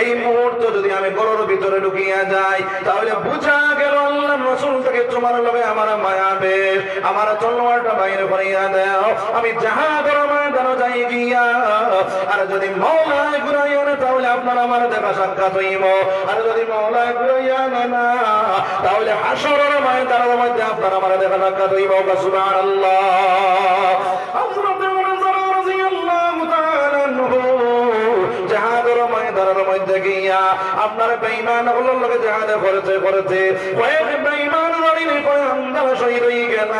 এই মুহূর্ত যদি আমি গরুর ভিতরে ঢুকিয়া যাই, তাহলে বুঝা গেল আল্লাহ আমি জাহাজের ময়দানে যাই গিয়া, আর যদি মওলায় ঘুরাইয়া না, তাহলে আপনার আমার দেখা সাক্ষাৎ হইব। আর যদি মওলায় ঘুরাইয়া না, তাহলে হাসরের ময়দানের মধ্যে আপনার আমার দেখা সাক্ষাৎ ময়দানের মধ্যে গিয়া আপনার বেঈমান হলো লোকে জাহাদে ভরেছে ভরেছে। কয়েক বেঈমান কয় আন্দালা শহীদ হয়ে গেল।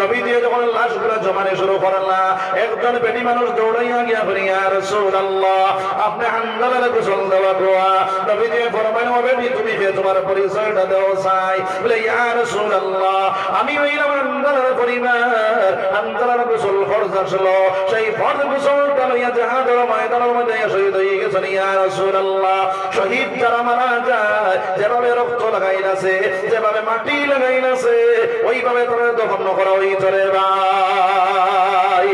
নবী দিয়ে যখন লাশগুলো জমানে শুরু করলা, একজন বেটি মানুষ দৌড়াইয়া গিয়া বলি, ইয়া রাসূলুল্লাহ, আপনি আন্দালার গোসল দেওয়া দোয়া যেভাবে রক্ত লাগাইলাছে যেভাবে মাটি লাগাইলাছে ওইভাবে তোরে দফন করা ভাই।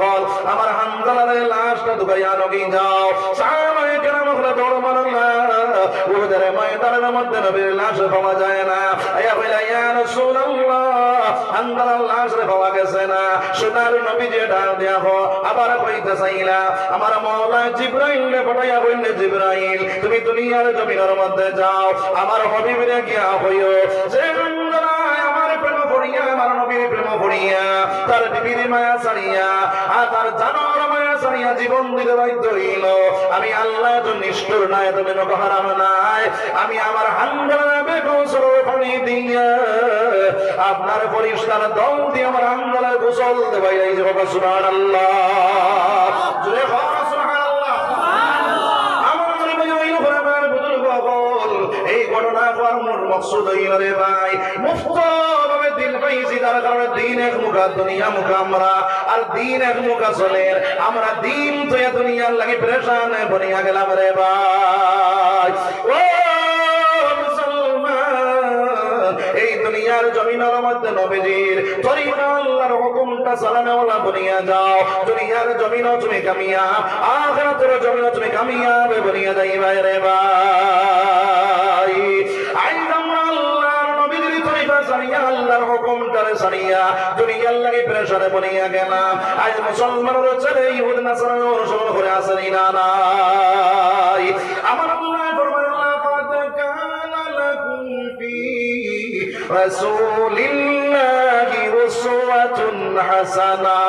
বড় আমার হামজালার লাশটা দুবাইয়া নগি যাও। সাহাবায়ে কেরাম দৌড় মারলা উহুদের ময়দানের মধ্যে নবীর লাশ পাওয়া যায় না। আয়া কইলা ইয়া রাসূলুল্লাহ হামজালার লাশ পাওয়া গেছে না। সোনার নবী যে ডাক দেয়া হো, আবার কইতে চাইলা, আমার জিব্রাইল রে জিব্রাইল, তুমি দুনিয়ার জমিনের মধ্যে যাও, আমার হবিবরে গিয়া হইও। যে প্রেম পড়িয়া আমার নবীর প্রেম পড়িয়া তার বিবির মায়া ছাড়িয়া আর তার জানোয়ার মায়া ছাড়িয়া জীবন দিতে বাধ্য হইল। আমি আল্লাহ তো নিষ্ঠুর নাই, তুমি নক নাই। আমি আমার হাঙ্গালা বেকৌসর পানি দিয়া, আপনার পরিষ্কার দল দিয়ে আমার হাঙ্গালা গোসল দেবাই বাবা হয় ওই ঘটনার বুজুর্গ হল এই ঘটনা হওয়ার মূল মকসুদ হইল ভাই, মুফত দিন এক মুখা দুনিয়া মুখা আমরা, আর দিন এক মুখা চলের। আমরা দিন তো দুনিয়ার লাগি প্রেশান বনিয়া গেলাম রে ভাই। ও এই দুনিয়ার জমিনের মধ্যে নবীজির তরিকা আল্লাহর হুকুমটা চালানোওয়ালা বনিয়া যাও। দুনিয়ার জমিনও তুমি কামিয়াব, আখিরাতের জমিনও তুমি কামিয়াব বনিয়া যাইবা রে ভাই। সারিয়া আল্লাহর হুকুমটারে সারিয়া দুনিয়ার লাগি প্রেসারে বনিয়া গেলাম। আজ মুসলমানের ছেলে ইহুদ নাসারা অনুসরণ করে আসেনি না নাই। আমার আল্লাহ ফরমান লাকাদ কানা লাকুম ফি রাসূলিল্লাহি উসওয়াতুন হাসানা।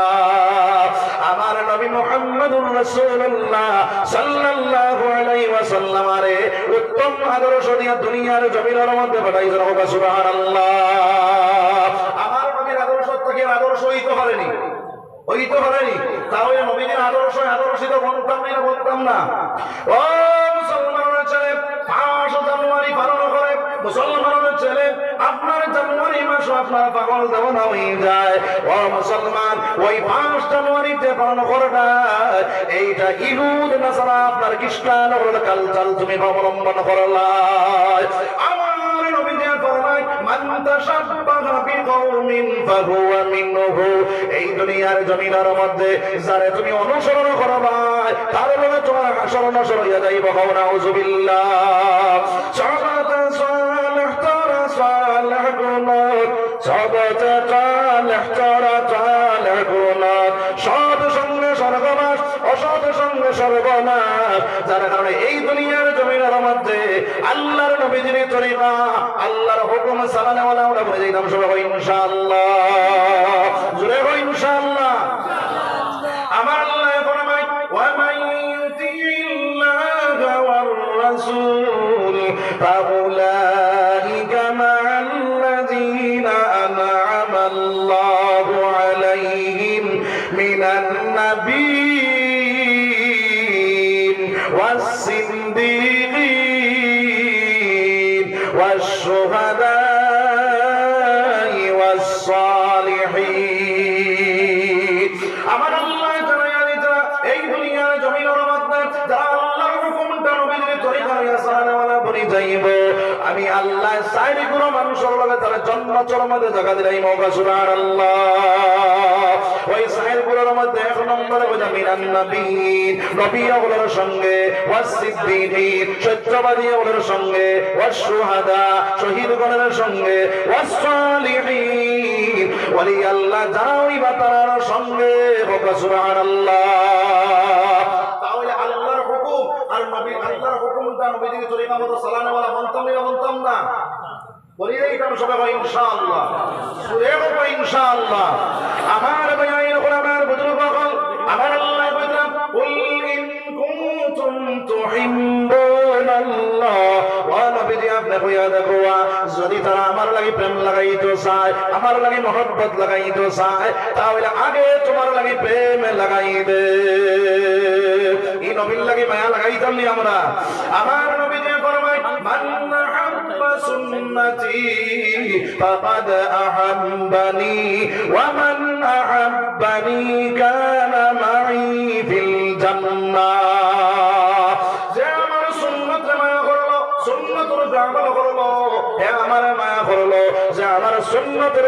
আমার নবী মোহাম্মদুর রাসূলুল্লাহ সাল্লাল্লাহু আলাইহি ওয়াসাল্লাম আরে উত্তম আদর্শ দিয়া দুনিয়ার জমিনের মধ্যে পাঠাইছে হোক সুবহানাল্লাহ। আমার নবীর আদর্শ থেকে আদর্শ হইতে পারেনি হইতে পারেনি তাহলে নবীর আদর্শ আদর্শিত বলতাম না বলতাম না। ও ছেলে পাঁচ জানুয়ারি পালন করে, মুসলমানের ছেলে আপনার জানুয়ারি মাস আপনার পাগল হয়ে যায়। ও মুসলমান, ওই পাঁচ জানুয়ারিতে পালন করাটা এইটা ইহুদ, নাসারা, আপনার খ্রিস্টান কালচার তুমি অবলম্বন করলা আমার মান তাশাব্বাহা বিকওমিন ফাহুয়া মিনহু। এই দুনিয়ার জমিনের মধ্যে যারে তুমি অনুসরণ করবা তার লগে তোমার আসরণ সরিয়া যাইব কও নাউজুবিল্লাহ। সালাত সালাহ তারা সালাহ গুনাত সালাত যার কারণে এই দুনিয়ার জমিনের মধ্যে আল্লাহর নবীজির তরিকা আল্লাহর হুকুম সালা নেওয়ালা আমরা বুঝে যেতাম সবাই ইনশাআল্লাহ। জুড়ে হই ইনশাআল্লাহ। আমার আল্লাহ ফরমায় ওয়া মান ইউতি ইল্লাহ ওয়ার রাসূল, ফাউলা সাইরি কোন মানুষের লগে তারা জন্ম চরমতে জায়গা দিলাই মৌকা ওলি আল্লাহ তাহলে আল্লাহর হুকুম, আর নবী, আল্লাহর হুকুমটা নবীজিকে তরিকা মতো সালানে ওয়ালা মানতাম না মানতাম না। বলি এইটাম সবাই ভাই ইনশাআল্লাহ। সুরে বাবা ইনশাআল্লাহ। আমার বয়াইন হল আমার বুজুর্গ হল আমার আল্লাহ বললাম কুল ইন কুনতুম যদি তারা আমার লাগি প্রেম লাগাইতো চায় আমার লাগি মহব্বত লাগাইতো চায় তাহলে আগে তোমার লাগি প্রেম লাগাইবে। এই নবীর লাগি মায়া লাগাইতাম নি আমরা। আমার নবী যে ফরমায়, মান আহাব্বা সুন্নতি, ফাকাদ আহাব্বানি, ওয়া মান আহাব্বানি কানা মাই ফিল জান্নাহ। যে আমার সুন্নতে মায়া করল, সুন্নতের উপরে আমল হে আমার মায়া যে আমার আমার সুন্নতের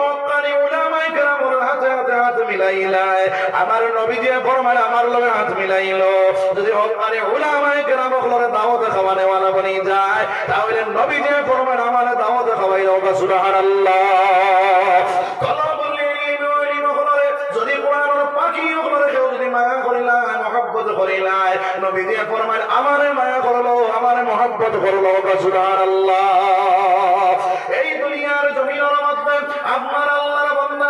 হাতে হাতে হাত মিলাইলাই। আমার নবী ফরমায় আমার লগে হাত মিলাইলো। যদি হক্কানি উলামায়ে কেরাম হলরে দাওয়াত খাওয়ানে ওয়ালা বনি যায়, তাহলে নবী ফরমায় আমার দাওয়াত খাওয়াইলো বা সুবহানাল্লাহ। যদি কোরআনের মায়া করিলাই মহব্বত করিলাই নবী দিয়ে ফরমায় আমারে মায়া করল, আমারে মহব্বত করল সুবহানাল্লাহ। এই দুনিয়ার জমিনের মধ্যে আপনার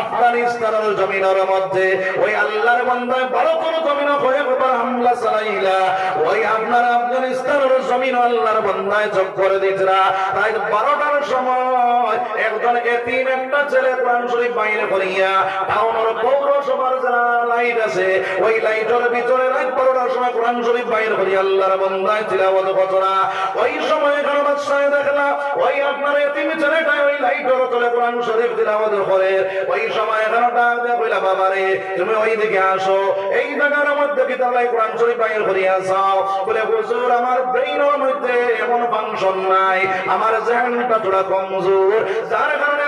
আফগানিস্তানের জমিনের ওই যোগ করে দিতরা তাই বারোটার সময় একজন এতিম একটা ছেলে কোরআন বাইরে করিয়া পৌরসভার যারা লাইট আছে। ওই লাইটের ভিতরে বারোটার সময় কোরআন বাইরে করিয়া আল্লাহর বান্দায় তিলাওয়াত ওই সময় বাদশাহ দেখলা, ওই আপনার এতিম ছেলেটা ওই লাইটের তলে কোরআন শরীফ দিল আমাদের ঘরে ওই সময় এগারোটা কইলা বাবা রে তুমি ওই দিকে আসো। এই জায়গার মধ্যে বিদ্যালয় কোরআন শরীফ বাইর করিয়া যাও বলে, হুজুর, আমার ব্রেইনের মধ্যে এমন ফাংশন নাই। আমার জেহানটা থোড়া কমজোর। যার কারণে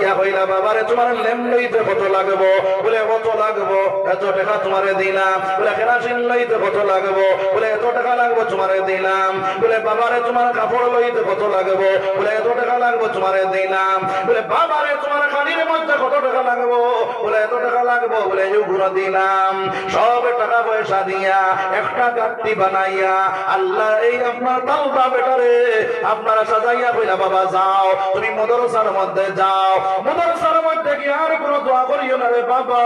ইয়া কইলা বাবা রে তোমার লেম লইতে কত লাগবো? বলে, কত লাগবো? এত টাকা তোমারে দিলাম। বলে কেরাসিন লইতে কত লাগবো? বলে, এত টাকা লাগবো তোমারে দিলাম। বলে, বাবারে, তোমার কাপড় লইতে কত লাগবো? বলে, এত টাকা লাগবো তোমারে দিলাম। বলে, বাবারে, তোমার খানির মধ্যে কত টাকা লাগবো? বলে, এত টাকা লাগবো? বলে ঘুরে দিলাম। সব টাকা পয়সা দিয়া একটা গাড়ি বানাইয়া, আল্লাহ, এই আপনার তালবা বেটারে, আপনারা সাজাইয়া কইলা, বাবা, যাও, তুমি মদরসার মধ্যে যাও। মদরসার মধ্যে কি আর কোন দোয়া করিও না রে বাবা।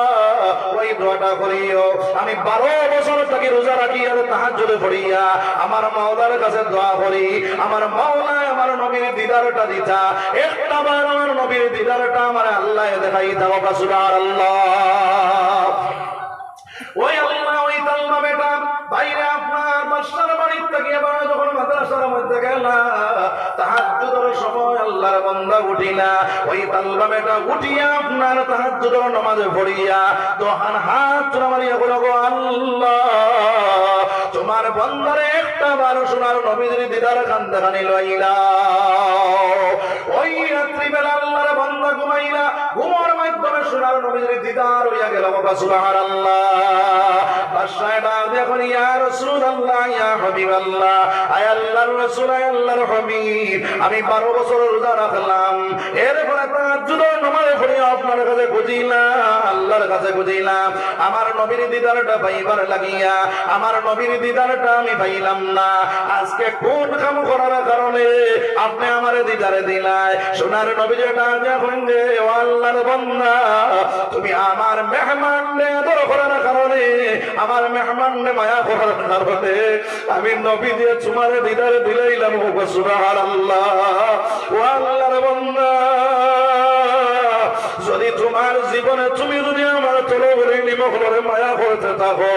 ওই দোয়াটা করিও। আমি বারো বছর থেকে রোজা রাখি আর তাহার জোরে পড়িয়া আমার মাওলার কাছে দোয়া করি। আমার মাওলায় আমার নবীর দিদারটা দিতা। একটা বার আমার নবীর দিদারটা আমার আল্লাহ দেখাই দাও সুরার আল্লাহ ওই আল্লাহ, ওই তালমা বেটা, বাইরে যখন মধ্যে গেল, তাহাজ্জুদের সময় আল্লাহর ওই বেটা উঠিয়া নামাজে পড়িয়া হাত আল্লাহ, তোমার বন্দারে একটা বার শোনার নবীদের দিদার কান্দে খানি লইলা ওই রাত্রিবেলা আল্লাহর বান্দা ঘুমাইলা দিদার ডাক দেখুন আমি 12 বছর রোজা রাখলাম। এরপরে আপনার কাছে খুঁজিলাম, আল্লাহর কাছে খুঁজিলাম। আমার নবীর দিদারটা পাইবার লাগিয়া, আমার নবীর দিদারটা আমি পাইলাম না। আজকে কোন কাম করার কারণে আপনি আমার দিদারে দিলাই। সোনার নবী যেটা যখন রে ও আল্লাহর বান্দা, তুমি আমার মেহমান আদর করার কারণে আমার মেহমান মায়া করার কারণে আমি নবী দিয়ে তোমার দিদারে দিলাইলাম, ও সুবহানাল্লাহ। ও আল্লাহর বান্দা, যদি তোমার জীবনে তুমি যদি আমার চলো বলে নিমখলরে মায়া করতে থাকো,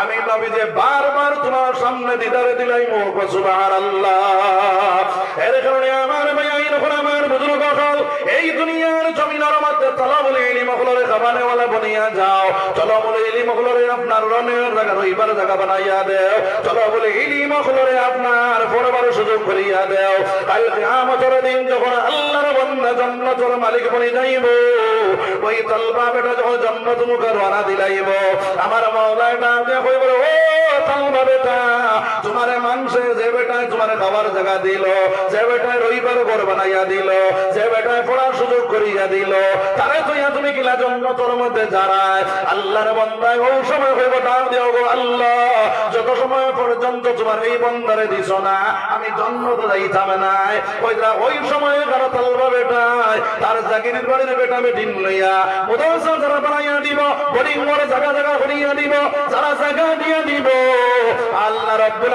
আমি নবী যে বারবার তোমার সামনে দিদারে দিলাই মোহ সুবাহ আল্লাহ এর কারণে আমার ভাই যখন আমার বুজুর্গ হল এই দুনিয়ার জমিনের মধ্যে তলা বলে ইলি মখলরে খাবানে ওয়ালা বনিয়া যাও। চলো বলে ইলি মখলরে আপনার রনের জায়গা রইবার জায়গা বানাইয়া দেও। চলো বলে ইলি মখলরে আপনার পরবার সুযোগ করিয়া দেও। কাল কিয়ামতের দিন যখন আল্লাহর বান্দা জান্নাতের মালিক বনি যাইব, ওই তলবা বেটা যখন জান্নাত মুখে রওনা দিলাইব, আমার মাওলা ডাকে কইব ও তলবা তোমারে মানুষে, যে বেটায় তোমার খাবার জায়গা দিল, যে বেটায় রইবার ঘর বানাইয়া দিল, যে বেটায় পড়ার সুযোগ করিয়া দিল, তারে তুইয়া তুমি কিলা জন্নতর মধ্যে যারায় আল্লাহর বন্দায়, ও সময় হইব ডাক দিও গো আল্লাহ। যত সময় পর্যন্ত তোমার এই বন্দারে দিছ না, আমি জন্নত যাইতাম নাই। ওইটা ওই সময়ে কারও তালবা বেটায়, তার জাগিরির বাড়ির বেটা বেটিন লইয়া মুদরসা যারা বানাইয়া দিব বোর্ডিং করে জায়গা জায়গা করিয়া দিব, যারা জায়গা দিয়ে দিব, আল্লাহ রাব্বুল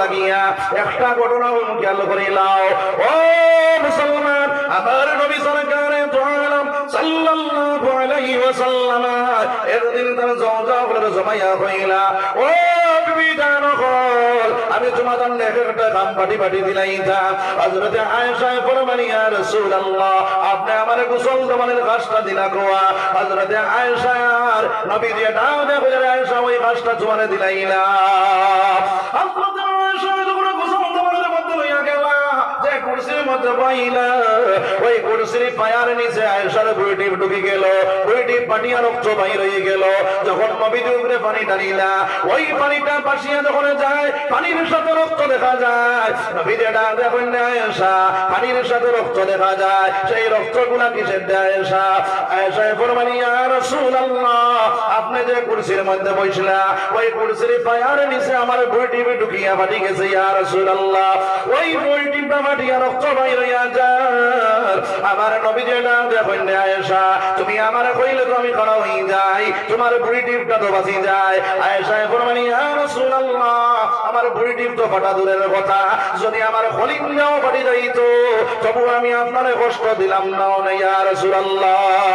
লাগিয়া একটা ঘটনা খেয়াল করিলাও ও মুসলমান, আমার নবী সরকারে সাল্লাল্লাহু আলাইহি ওয়াসাল্লাম একদিন তার জওজা জমাইয়া হইলা। ও বিবি জানো আমি এক একটা কাম পাটি পাটি দিলাই যা হযরতে আয়েশা রাসূলুল্লাহ, আপনি আমার গোসল কাজটা দিলা কোয়া। হযরতে আয়েশা নবী দিয়ে ডাও দে আয়েশা, ওই কাজটা তোমার দিলাইলা হযরতে আয়েশা কুরসির মধ্যে বইলা ওই কুরসির পায়ার নিচে আয়েশার বুড়িটি ঢুকে গেল বুড়িটি পাটিয়া রক্ত বাইর হয়ে গেল। যখন নবীদের উপরে পানি ঢালিলা, ওই পানিটা পাশিয়া যখন যায়, পানির সাথে রক্ত দেখা যায়। নবীদের ডাক দেখেন না আয়েশা, পানির সাথে রক্ত দেখা যায়। সেই রক্তগুলা কিসের আয়েশা? আয়েশা ফরমানি, ইয়া রাসূলুল্লাহ, আপনি যে কুরসির মধ্যে বসলা, ওই কুরসির পায়ার নিচে আমার বুড়িটি ঢুকিয়া পাটি গেছে, ইয়া রাসূলুল্লাহ। ওই বুড়িটিটা পাটিয়া রক্ত হইয়া আমার নবী যে আমি খাড়া হই যাই। তোমার বুড়ি টিপটা তো বাঁচি যায়। আয়েশা ফরমানি, ইয়া রাসূলুল্লাহ, আমার বুড়ি তো ফাটা দূরের কথা। যদি আমার যাইতো, তবু আমি আপনারে কষ্ট দিলাম না, ও ইয়া রাসূলুল্লাহ।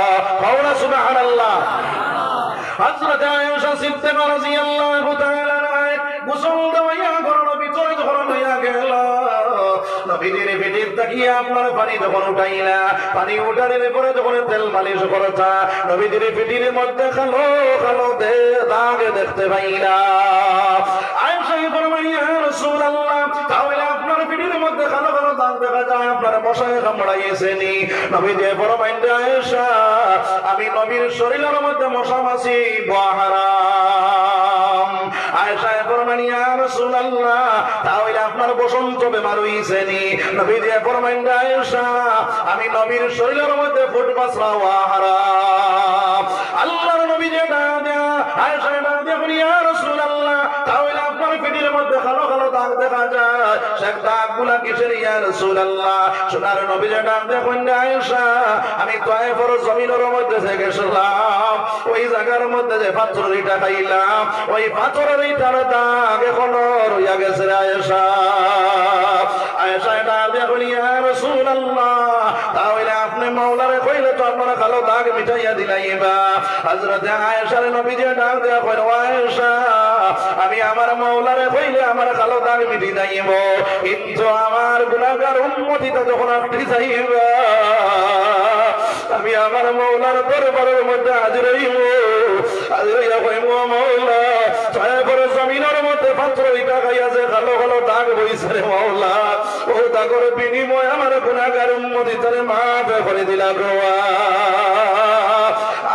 গেল। ভিজিরে ভিজির তাকিয়ে আপনার পানি যখন উঠাইলা, পানি উঠানোর পরে যখন তেল মালিশ করেছা, নবীজির পিঠির মধ্যে খালো খালো দে, দাগ দেখতে পাইলা। তাহলে আপনার পিঠির মধ্যে খালো খালো দাগ দেখা যায়, আপনার মশায় কামড়াইয়েছে নি নবী যে বড় মাইন্ডে আয়েশা, আমি নবীর শরীরের মধ্যে মশা মাছি, বহারা। বসন্ত বেমার হইছেনি নবী যে ফরমাইন আয়েশা, আমি নবীর শরীরের মধ্যে ফুটবাস মাছরা হারাম। আল্লাহর নবী যে আয়সা দেয়া ডাক আমি জমিনের মধ্যে ওই জায়গার মধ্যে যে পাথরের ইটা খাইলাম ওই পাথরের ইটার দাগ এখনও রইয়া গেছে আয়েশা। আয়েশা এটা দেখুন, ইয়া মাওলারে কইলে তো আপনারা কালো দাগ মিটাইয়া দিলাইবা। হযরতে আয়েশার নবী যে ডাক দেয়া কইল আয়েশা, আমি আমার মাওলারে কইলে আমার কালো দাগ মিটি দাইব কিন্তু আমার গুনাহগার উম্মতিটা যখন আপনি চাইবা, আমি আমার মাওলার দরবারের মধ্যে হাজির হইব। হইয়া কইব মৌলা ছয় করে জমিনের মধ্যে পাত্র ইটা খাইয়াছে কালো কালো দাগ বইছে রে মৌলা ও দাগর বিনিময় আমার গুণাগার উন্মতি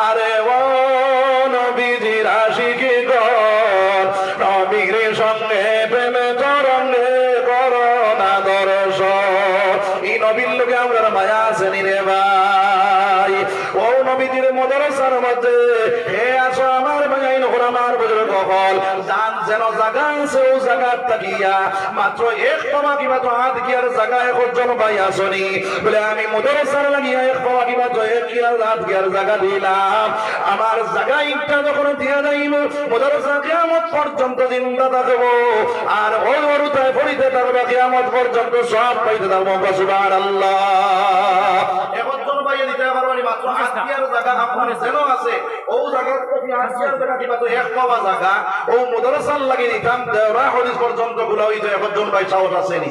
আরে ও নবীজির আশিকি যেন জায়গা আছে, ও জায়গার তাকিয়া মাত্র এক পামা কিবা তো হাত গিয়ার জায়গা একজন ভাই আসনি বলে, আমি মদরসার লাগিয়া এক পামা কিবা তো এক গিয়ার হাত গিয়ার জায়গা দিলাম। আমার জায়গা ইটা যখন দিয়া যাইব মদরসা কিয়ামত পর্যন্ত জিন্দা থাকব। আর ওই অরুতায় পড়িতে পারবে কিয়ামত পর্যন্ত সব পাইতে পারব সুবহানাল্লাহ। আত্মীয়ার জায়গা আপনার যেন আছে। ও জায়গা প্রতি আত্মীয়ার জায়গা কিবা তো এক পাওয়া জায়গা। ও মদরসার লাগি দিতাম দেওরা হরিজ পর্যন্তগুলা হইতো ভাই সাহস আসেনি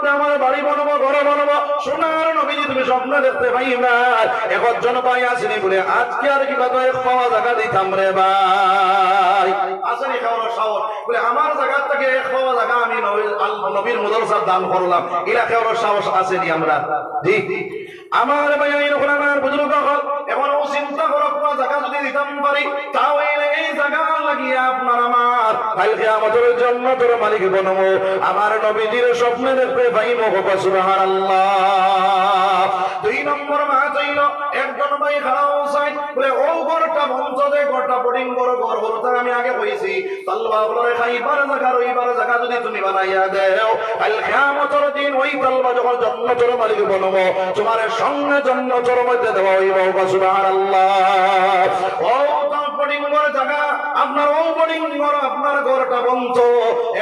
মধ্যে আমার বাড়ি বানাবো, ঘর বানাবো। সোনার নবীজি, তুমি স্বপ্ন দেখতে পাই পাইবা একজন ভাই আসেনি বলে আজকে আর কি এক পাওয়া জায়গা দিতাম রে ভাই। আসেনি খাওয়ার সাহস। বলে আমার জায়গা থেকে এক পাওয়া জায়গা আমি নবীর মুদরসার দান করলাম। এলা খাওয়ার সাহস আসেনি আমরা। ঠিক আমার ভাই আমার বুজুর্গ হল। এখন ও চিন্তা করো কোনো জায়গা যদি দিতাম পারি, তাও এই জায়গা আপনার আমার। কালকে আমাদের জন্য তোর মালিক বনমো। আমার নবীজির স্বপ্নে দেখতে পাই মোহ সুবহানাল্লাহ। দুই নম্বর মা চাইল একজন ভাই খারাপ চাই বলে, ও ঘরটা বন্ধ দে, ঘরটা বড় ঘর বড় তার আমি আগে কইছি। বলে, খাইবার জায়গা রইবার জায়গা যদি তুমি বানাইয়া দেও। কাল কিয়ামতের দিন ওই তালবা যখন জন্নতর মালিক বনবো তোমার সঙ্গে জন্নতর মধ্যে দেওয়া হইব সুবহানাল্লাহ। ও বোর্ডিং জায়গা। আপনার ও বোর্ডিং ঘর, আপনার ঘরটা বন্ধ।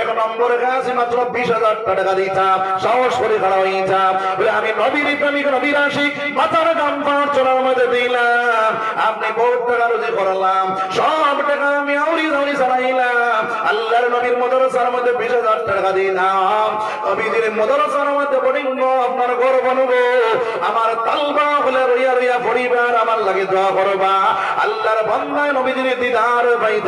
এক নম্বরে কাছে মাত্র বিশ হাজার টাকা দিতাম সাহস করে খাড়া হইতাম বলে, আমি নবীর প্রেমিক নবীর আশিক, মাথার গাম পাঁচ চলার মধ্যে দিলাম। আপনি বহুত টাকা রুজি করালাম। সব টাকা আমি আউরি দাউরি চালাইলাম। আল্লাহর নবীর মদরসার মধ্যে বিশ হাজার টাকা দিলাম। মদরসার মধ্যে আপনার ঘর বানবো। আমার তালবা হলে রইয়া রইয়া পরিবার আমার লাগে দোয়া করবা। আল্লাহর বন্ধায় নবীদের দিদার পাইতে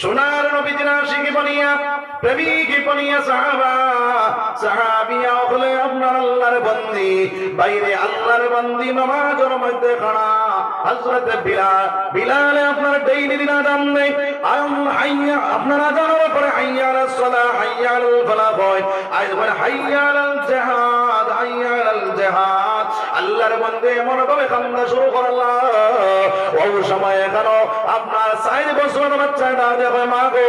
সোনার নবীজিরা শিখি বনিয়া, প্রেমিকি বনিয়া সাহাবা সাহাবিয়া হলে আপনার আল্লাহর বন্দি, বাইরে আল্লাহর বন্দি নমাজের মধ্যে খাড়া। হযরত বিলাল বিলাল আপনার ডেইলি দিন আদান নেই আম হাইয়া, আপনার আজানের পরে হাইয়া আলাস সালাহ, হাইয়া আলাল ফালাহ হয়। আজ বলে হাইয়া আলাল জিহাদ, হাইয়া আলাল জিহাদ। আল্লাহর বন্দে এমন ভাবে কান্দা শুরু করলা। ওই সময় কেন আপনার সাইড বছর বাচ্চাটা দেখে মা গো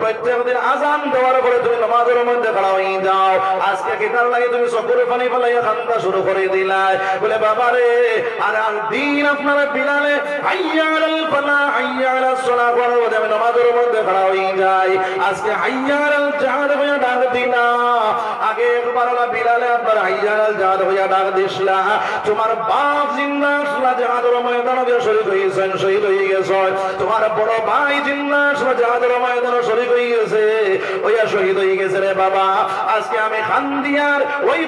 প্রত্যেক দিন আজান দেওয়ার পরে তুমি নামাজের মধ্যে খাড়া হয়ে যাও। আজকে কি তার লাগে তুমি মধ্যে তোমার বাপ জিন্দা দিয়ে হয়েছেন শহীদ হয়ে গেছে তোমার বড় ভাই জিন্দা হয়ে গেছে। ওইয়া শহীদ হয়ে গেছে রে বাবা। আজকে আমি ওই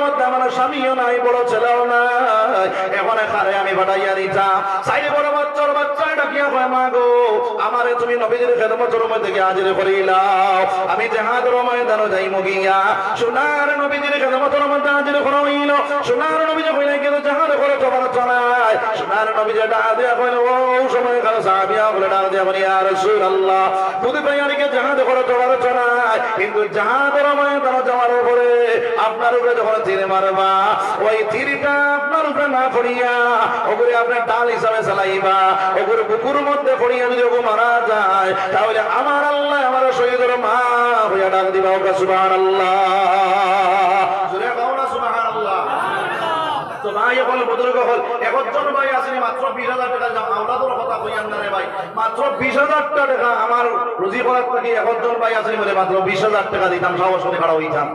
মধ্যে আমার স্বামীও নাই, বড় ছেলেও নাই। এখন খারে আমি বাটাইয়া দিতাম। সাইড বড় বাচ্চার বাচ্চা ডাকিয়া কয়, মা গো, আমারে তুমি নবীদের খেদমতের মধ্যে হাজির করিলাও। আমি জাহাদের ময়দান যাই মুগিয়া সোনার নবীদের খেদমতের মধ্যে হাজির করা সোনার নবী যে কিন্তু জাহাদ করে তোমার চলায়। সোনার নবী ডাক দিয়া কইল ও সময় কাল সাহাবিয়া বলে ডাক দিয়া বলি রাসূলুল্লাহ বুঝি পাইয়ারিকে জাহাদ করে তোমার চলায়। কিন্তু জাহাদের ময়দান যাওয়ার উপরে আপনার উপরে যখন তীর মারবা, ওই তীরটা আপনার উপরে না পড়িয়া ওগুলি আপনার ডাল হিসাবে চালাইবা ওগুলো বুকুর মধ্যে পড়িয়া যদি ওগু মারা যায় তাহলে আমার আল্লাহ আমার শহীদের মা হইয়া ডাক দিবা ওকে সুবহান আল্লাহ ভাই এখন বুজুর্গ হল একজন ভাই আসেনি মাত্র বিশ হাজার টাকা যাও আওলাদর কথা কইয়ান না রে ভাই মাত্র বিশ হাজার টাকা আমার রুজি করার থেকে একজন ভাই আসেনি বলে মাত্র বিশ হাজার টাকা দিতাম সাহস করে খাড়া হইতাম।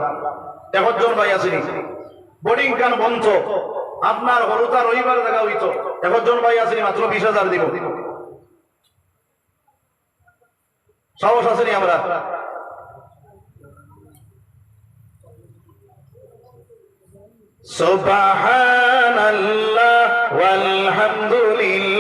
একজন ভাই আসেনি। বোর্ডিং কান বন্ধ। আপনার হলুদা রবিবার দেখা হইত। এখন জন ভাই আসেনি, মাত্র বিশ হাজার দিব। সাহস আসেনি আমরা? সুবহানাল্লাহ ওয়ালহামদুলিল্লাহ।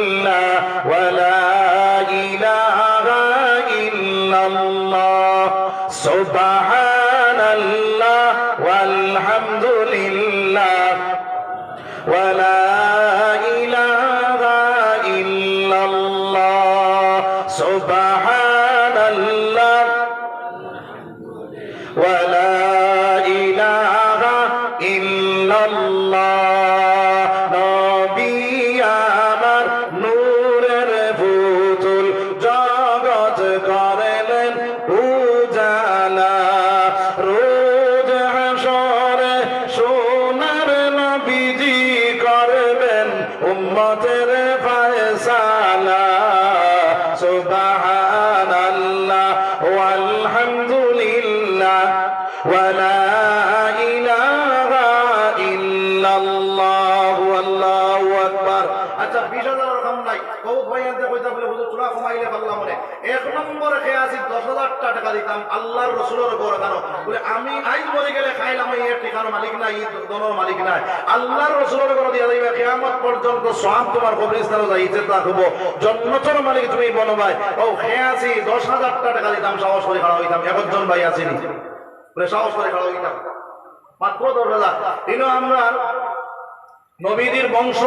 সুবহানাল্লাহ ওয়া দিতাম আল্লাহর রাসূলের কেন? বলে, আমি মরে গেলে খাইলাম, এই মালিক মালিক আল্লাহর রাসূলের দিয়া পর্যন্ত সব তোমার জন্নতর মালিক তুমি, বলো ভাই। ও খেয়ে আসি 10000 টাকা দিতাম, সাহস করে খাড়া হইতাম। একজন ভাই বলে, সাহস করে খাড়া হইতাম। মাত্র দশ হাজার। আমরা নবীদের বংশ,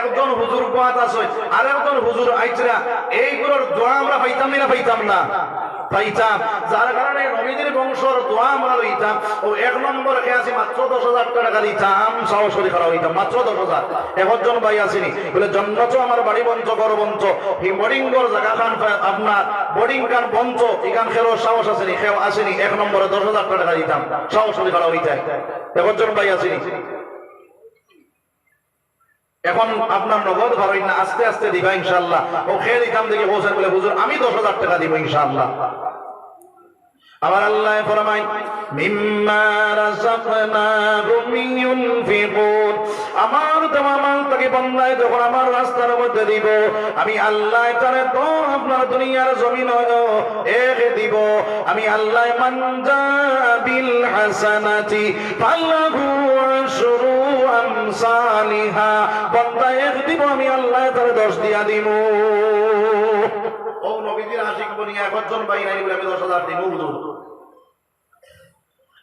একজন হুজুর গোয়াত আছে আর একজন হুজুর আইচরা। এইগুলোর দোয়া আমরা পাইতাম না পাইতাম না। পাইতাম যার কারণে নবীদের বংশর দোয়া আমরা লইতাম। ও এক নম্বর খেয়ে আসি মাত্র দশ হাজার টাকা দিতাম, সাহস করে হইতাম, মাত্র দশ হাজার। একজন ভাই আসেনি, বলে জন্মত আমার বাড়ি বঞ্চ গড় বঞ্চ। এই বোর্ডিংগর জায়গা খান আপনার কান বঞ্চ। এখান খেলো সাহস আসেনি, খেও আসেনি, এক নম্বরে দশ হাজার টাকা দিতাম, সাহস করে হইতাম। একজন ভাই আসেনি। এখন আপনার নগদ ভালো না, আস্তে আস্তে দিবা ইনশাল্লাহ ও খেয়ে দিতাম দেখে বলছেন বলে, হুজুর, আমি দশ হাজার টাকা দিব ইনশাল্লাহ আবার আল্লাহ ফরমাই ইউনফিকুন। আমার বন্দায় যখন আমার রাস্তার মধ্যে দিব, আমি আল্লাহ তারে তো আপনার দুনিয়ার জমিন এক দিব। আমি আল্লাহ মানজা বিল হাসানাতি আমসালিহা বন্দা এক দিব, আমি আল্লাহ তারে দশ দিয়া দিব। একজন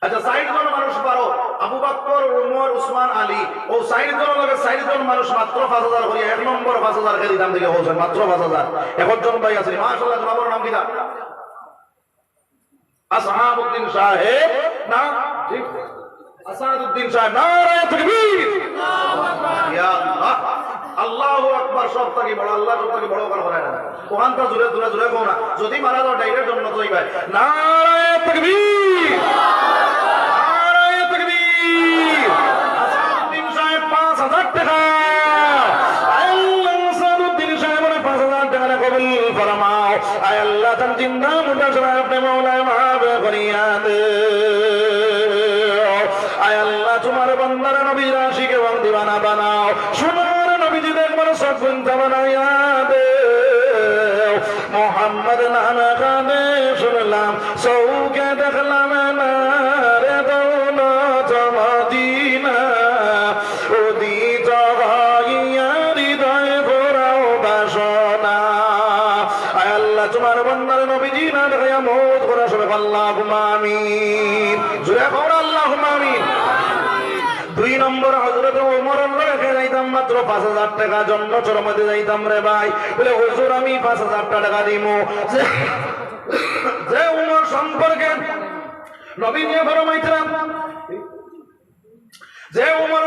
আচ্ছা ষাট জন মানুষ Abu Bakr, Umar, Usman, Ali. ও সাইড জন লগে মানুষ মাত্র পাঁচ হাজার করি, এক নম্বর পাঁচ হাজার খেয়ে দিতাম থেকে মাত্র পাঁচ হাজার। এখন জন ভাই আছে। মাশাল্লাহ জনাবর নাম কিনা আসহাবউদ্দিন সাহেব। আসাদুদ্দিন সাহেব, নারায়ে তাকবীর। ইয়া আল্লাহ, আল্লাহু আকবার, সব থেকে বড়, আল্লাহ সব থেকে বড় কথা বলে না। ওখানটা জোরে জোরে জোরে কও না। যদি মারা যাও ডাইরেক্ট জন্য তৈরি ভাই নারায়ে তাকবীর। নারায়ে তাকবীর। আসাদুদ্দিন সাহেব 5000 টাকা। আল্লাহ আসাদুদ্দিন সাহেবের 5000 টাকা কবুল ফরমাও। আয় আল্লাহ, তার জিন্দা মুর্দা সবাই আপনি মাওলানা মাফ করিয়া দে বান্দার নবীর আশিক এবং দিওয়ানা বানাও। সোনার নবীজি দেখবার সব চিন্তা বানাইয়া দে মোহাম্মদ নানা কানে শুনলাম সৌকে দেখলাম না হজরত ওমর রেখে যাইতাম মাত্র পাঁচ হাজার টাকা নবী নিয়ে ফরমাইছিলাম, যে উমর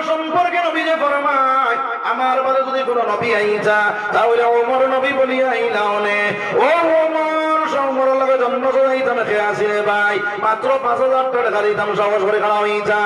নবী যে ফরমায়, আমার যদি কোন নবী আইছা তাহলে ওমর নবী বলি আইলাওনে ও ওমর সম্পর লাগে জন্ম যাইতাম খেয়ে আসি রে ভাই। মাত্র পাঁচ হাজার টাকা দিতাম, সাহস করে খাওয়া হইছা